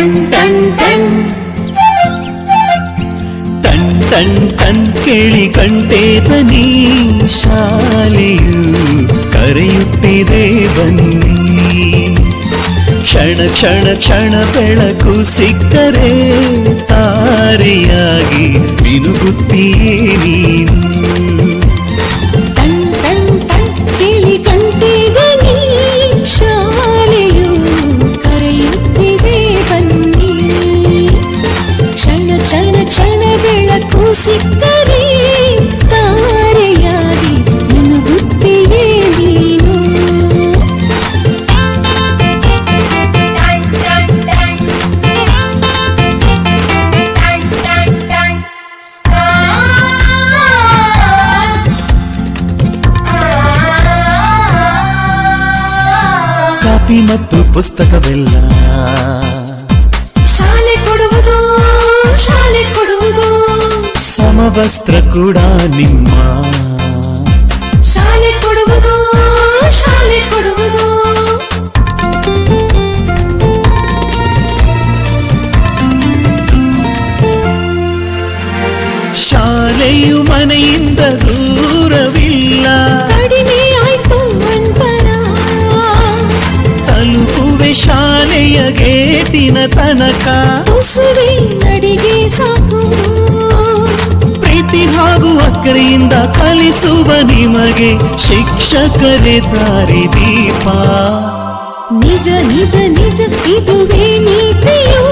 Ton ton ton ಕೇಳಿ ಕಂಟೆ ದನಿ ಶಾಲೆಯು ಕರೆಯುತ್ತಿದೆ ಬನ್ನಿ. ಕ್ಷಣ ಕ್ಷಣ ಕ್ಷಣ ಬೆಳಕು ಸಿಕ್ಕರೆ ತಾರೆಯಾಗಿ ಮಿನುಗುತ್ತೀಯೇ ನೀನು. ಸಿಕ್ಕರೆ ತಾರೆಯಾಗಿ ಮುನುಗುತ್ತೀಯೇ ನೀನು ಕಾಪಿ ಮತ್ತು ಪುಸ್ತಕವೆಲ್ಲ ಸಮವಸ್ತ್ರ ಕೂಡ ನಿಮ್ಮ ಶಾಲೆ ಕೊಡುವುದು ಶಾಲೆ ಕೊಡುವುದು ಶಾಲೆಯು ಮನೆಯಿಂದ ದೂರವಿಲ್ಲ ಕಡಿಮೆ ಆಯ್ತು ಅಂತರ ತಲುಪುವೆ ಶಾಲೆಯ ಗೇಟಿನ ತನಕ ಹಾಗೂ ಅಕ್ಕರೆಯಿಂದ ಕಲಿಸುವ ನಿಮಗೆ ಶಿಕ್ಷಕರೇ ದಾರಿ ದೀಪ. ನಿಜ ನಿಜ ನಿಜ ಇದುವೇ ನೀತಿಯು.